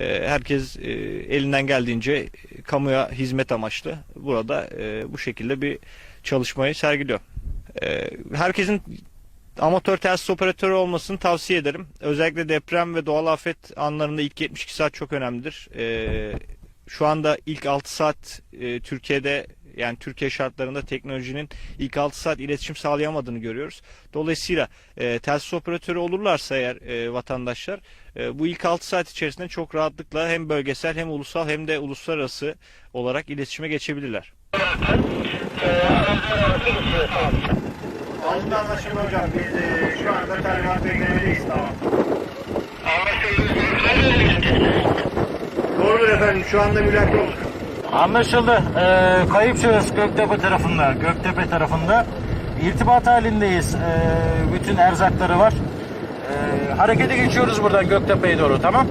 E, herkes e, elinden geldiğince kamuya hizmet amaçlı burada e, bu şekilde bir çalışmayı sergiliyor. E, herkesin amatör telsiz operatörü olmasını tavsiye ederim. Özellikle deprem ve doğal afet anlarında ilk 72 saat çok önemlidir. E, şu anda ilk 6 saat e, Türkiye'de yani Türkiye şartlarında teknolojinin ilk 6 saat iletişim sağlayamadığını görüyoruz. Dolayısıyla e, telsiz operatörü olurlarsa eğer e, vatandaşlar e, bu ilk 6 saat içerisinde çok rahatlıkla hem bölgesel hem ulusal hem de uluslararası olarak iletişime geçebilirler. Anlaşılma hocam. Biz e, şu anda talimat beklemedeyiz. Tamam. Doğrudur efendim. Şu anda mülak yok. Anlaşıldı. Ee, kayıp şahıs Göktepe tarafında, Göktepe tarafında. İrtibat halindeyiz. Ee, bütün erzakları var. Ee, harekete geçiyoruz buradan Göktepe'ye doğru tamam?